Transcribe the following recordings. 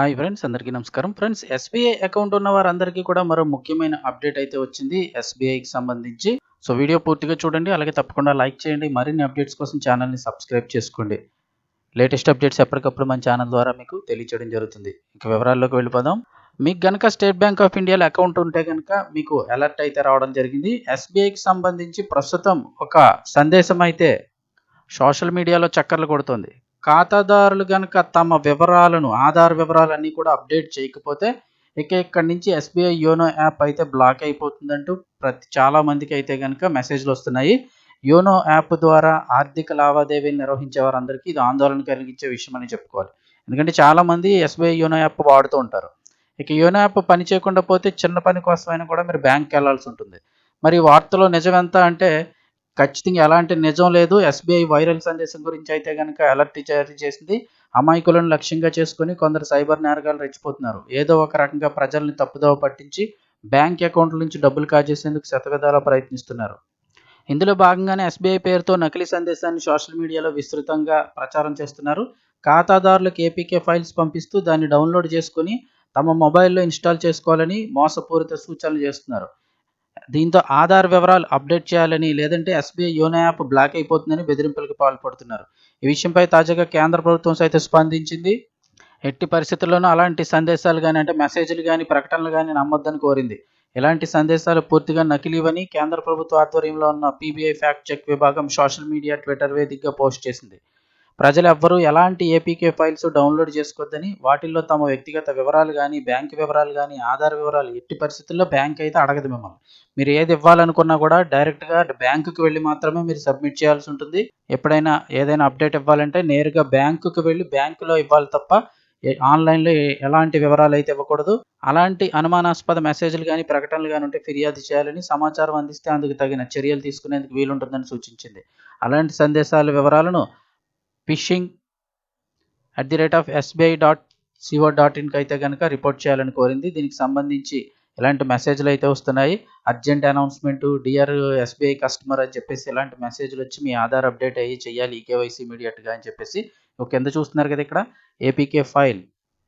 Hi friends అందరికీ నమస్కారం. Friends SBI account ఉన్న వారందరికీ కూడా మరో ముఖ్యమైన అప్డేట్ అయితే వచ్చింది ఎస్బీఐకి సంబంధించి. సో వీడియో పూర్తిగా చూడండి అలాగే తప్పకుండా లైక్ చేయండి మరిన్ని అప్డేట్స్ కోసం ఛానల్ని సబ్స్క్రైబ్ చేసుకోండి. లేటెస్ట్ అప్డేట్స్ ఎప్పటికప్పుడు మన ఛానల్ ద్వారా మీకు తెలియచేయడం జరుగుతుంది. ఇక వివరాల్లోకి వెళ్ళిపోదాం. మీకు గనక స్టేట్ బ్యాంక్ ఆఫ్ ఇండియాలో అకౌంట్ ఉంటే కనుక మీకు అలర్ట్ అయితే రావడం జరిగింది. ఎస్బీఐకి సంబంధించి ప్రస్తుతం ఒక సందేశం అయితే సోషల్ మీడియాలో చక్కర్లు కొడుతుంది. ఖాతాదారులు కనుక తమ వివరాలను ఆధార్ వివరాలన్నీ కూడా అప్డేట్ చేయకపోతే ఇక ఇక్కడి నుంచి ఎస్బీఐ యోనో యాప్ అయితే బ్లాక్ అయిపోతుందంటూ ప్రతి చాలా మందికి అయితే కనుక మెసేజ్లు వస్తున్నాయి. యోనో యాప్ ద్వారా ఆర్థిక లావాదేవీలు నిర్వహించే వారందరికీ ఇది ఆందోళన కలిగించే విషయం అని చెప్పుకోవాలి. ఎందుకంటే చాలామంది ఎస్బీఐ యోనో యాప్ వాడుతూ ఉంటారు. ఇక యోనో యాప్ పని చేయకుండా పోతే చిన్న పని కోసమైనా కూడా మీరు బ్యాంక్కి వెళ్ళాల్సి ఉంటుంది. మరి వార్తలో నిజం ఎంత అంటే ఖచ్చితంగా ఎలాంటి నిజం లేదు. ఎస్బీఐ వైరల్ సందేశం గురించి అయితే కనుక అలర్ట్ జారీ చేసింది. అమాయకులను లక్ష్యంగా చేసుకుని కొందరు సైబర్ నేరగాలు రెచ్చిపోతున్నారు. ఏదో ఒక రకంగా ప్రజల్ని తప్పుదోవ పట్టించి బ్యాంక్ అకౌంట్ల నుంచి డబ్బులు కాజేసేందుకు శతవిధాలా ప్రయత్నిస్తున్నారు. ఇందులో భాగంగానే ఎస్బీఐ పేరుతో నకిలీ సందేశాన్ని సోషల్ మీడియాలో విస్తృతంగా ప్రచారం చేస్తున్నారు. ఖాతాదారులకు ఏపీకే ఫైల్స్ పంపిస్తూ దాన్ని డౌన్లోడ్ చేసుకుని తమ మొబైల్లో ఇన్స్టాల్ చేసుకోవాలని మోసపూరిత సూచనలు చేస్తున్నారు. దీంతో ఆధార్ వివరాలు అప్డేట్ చేయాలని లేదంటే ఎస్బీఐ యోనో యాప్ బ్లాక్ అయిపోతుందని బెదిరింపులకు పాల్పడుతున్నారు. ఈ విషయంపై తాజాగా కేంద్ర ప్రభుత్వం సైతం స్పందించింది. ఎట్టి పరిస్థితుల్లోనూ అలాంటి సందేశాలు కానీ అంటే మెసేజ్లు కానీ ప్రకటనలు కానీ నమ్మొద్దని కోరింది. ఇలాంటి సందేశాలు పూర్తిగా నకిలీవని కేంద్ర ప్రభుత్వ ఆధ్వర్యంలో ఉన్న పీబీఐ ఫ్యాక్ట్ చెక్ విభాగం సోషల్ మీడియా ట్విట్టర్ వేదికగా పోస్ట్ చేసింది. ప్రజలు ఎవ్వరూ ఎలాంటి ఏపీకే ఫైల్స్ డౌన్లోడ్ చేసుకోవద్దని వాటిల్లో తమ వ్యక్తిగత వివరాలు కానీ బ్యాంక్ వివరాలు కానీ ఆధార్ వివరాలు ఎట్టి పరిస్థితుల్లో బ్యాంక్ అయితే అడగదు మిమ్మల్ని. మీరు ఏది ఇవ్వాలనుకున్నా కూడా డైరెక్ట్గా బ్యాంకుకి వెళ్ళి మాత్రమే మీరు సబ్మిట్ చేయాల్సి ఉంటుంది. ఎప్పుడైనా ఏదైనా అప్డేట్ ఇవ్వాలంటే నేరుగా బ్యాంకుకి వెళ్ళి బ్యాంకులో ఇవ్వాలి తప్ప ఆన్లైన్లో ఎలాంటి వివరాలు అయితే ఇవ్వకూడదు. అలాంటి అనుమానాస్పద మెసేజ్లు కానీ ప్రకటనలు కానీ ఉంటే ఫిర్యాదు చేయాలని సమాచారం అందిస్తే అందుకు తగిన చర్యలు తీసుకునేందుకు వీలుంటుందని సూచించింది. అలాంటి సందేశాల వివరాలను phishing at the rate of SBI dot CO dot ఇన్కి అయితే కనుక రిపోర్ట్ చేయాలని కోరింది. దీనికి సంబంధించి ఇలాంటి మెసేజ్లు అయితే వస్తున్నాయి? Urgent announcement dear SBI customer అని చెప్పేసి ఇలాంటి మెసేజ్లు వచ్చి మీ ఆధార్ అప్డేట్ అయ్యి చేయాలి ఈకేవైసీ ఇమీడియట్గా అని చెప్పేసి. ఒక కింద చూస్తున్నారు కదా ఇక్కడ? ఏపీకే ఫైల్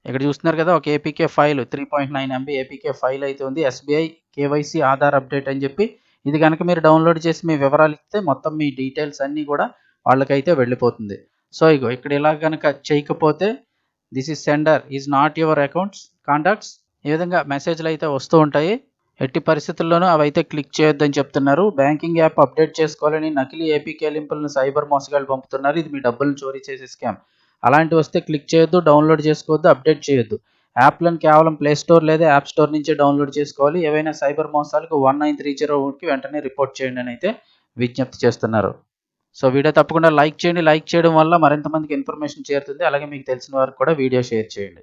ఇక్కడ చూస్తున్నారు కదా ఒక APK file three point nine MB APK file అయితే ఉంది. ఎస్బీఐ కేవైసీ ఆధార్ అప్డేట్ అని చెప్పి. ఇది కనుక మీరు డౌన్లోడ్ చేసి మీ వివరాలు ఇస్తే మొత్తం మీ డీటెయిల్స్ అన్నీ కూడా వాళ్ళకైతే వెళ్ళిపోతుంది. సో ఇగో ఇక్కడ ఇలా కనుక చేయకపోతే this is sender is not your accounts contacts ఈ విధంగా మెసేజ్లు అయితే వస్తూ ఉంటాయి. ఎట్టి పరిస్థితుల్లోనూ అవి అయితే క్లిక్ చేయొద్దని చెప్తున్నారు. బ్యాంకింగ్ యాప్ అప్డేట్ చేసుకోవాలని నకిలీ ఏపీకే లింపులను సైబర్ మోసగాళ్ళు పంపుతున్నారు. ఇది మీ డబ్బులను చోరీ చేసే స్కామ్ అలాంటివి వస్తే క్లిక్ చేయొద్దు డౌన్లోడ్ చేసుకోవద్దు అప్డేట్ చేయొద్దు. యాప్లను కేవలం ప్లే స్టోర్ లేదా యాప్ స్టోర్ నుంచే డౌన్లోడ్ చేసుకోవాలి. ఏవైనా సైబర్ మోసాలకు వన్ నైన్ త్రీ జీరో వెంటనే రిపోర్ట్ చేయండి అని అయితే విజ్ఞప్తి చేస్తున్నారు. సో వీడియో తప్పకుండా లైక్ చేయండి. లైక్ చేయడం వల్ల మరింత మందికి ఇన్ఫర్మేషన్ చేరుతుంది. అలాగే మీకు తెలిసిన వారికి కూడా వీడియో షేర్ చేయండి.